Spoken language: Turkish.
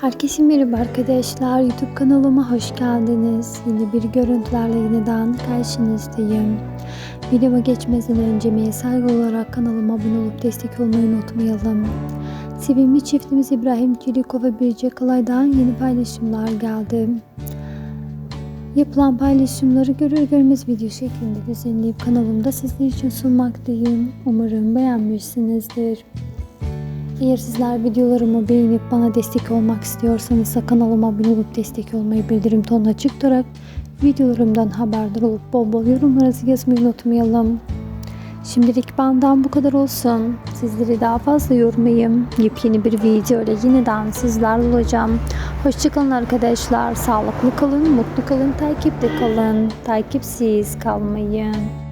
Herkese merhaba arkadaşlar. YouTube kanalıma hoş geldiniz. Yeni bir görüntülerle yeniden karşınızdayım. Videoma geçmeden önce emeğe saygı olarak kanalıma abone olup destek olmayı unutmayalım. Sevimli çiftimiz İbrahim Çeliko ve Birce Kalay'dan yeni paylaşımlar geldi. Yapılan paylaşımları görür görmez video şeklinde düzenleyip kanalımda sizler için sunmaktayım. Umarım beğenmişsinizdir. Eğer sizler videolarımı beğenip bana destek olmak istiyorsanız kanalıma abone olup destek olmayı bildirim tonuna açık tutarak videolarımdan haberdar olup bol bol yorumlarınızı yazmayı unutmayalım. Şimdilik benden bu kadar olsun. Sizleri daha fazla yormayayım. Yepyeni bir video ile yeniden sizlerle olacağım. Hoşçakalın arkadaşlar. Sağlıklı kalın, mutlu kalın, takipte kalın. Takipsiz kalmayın.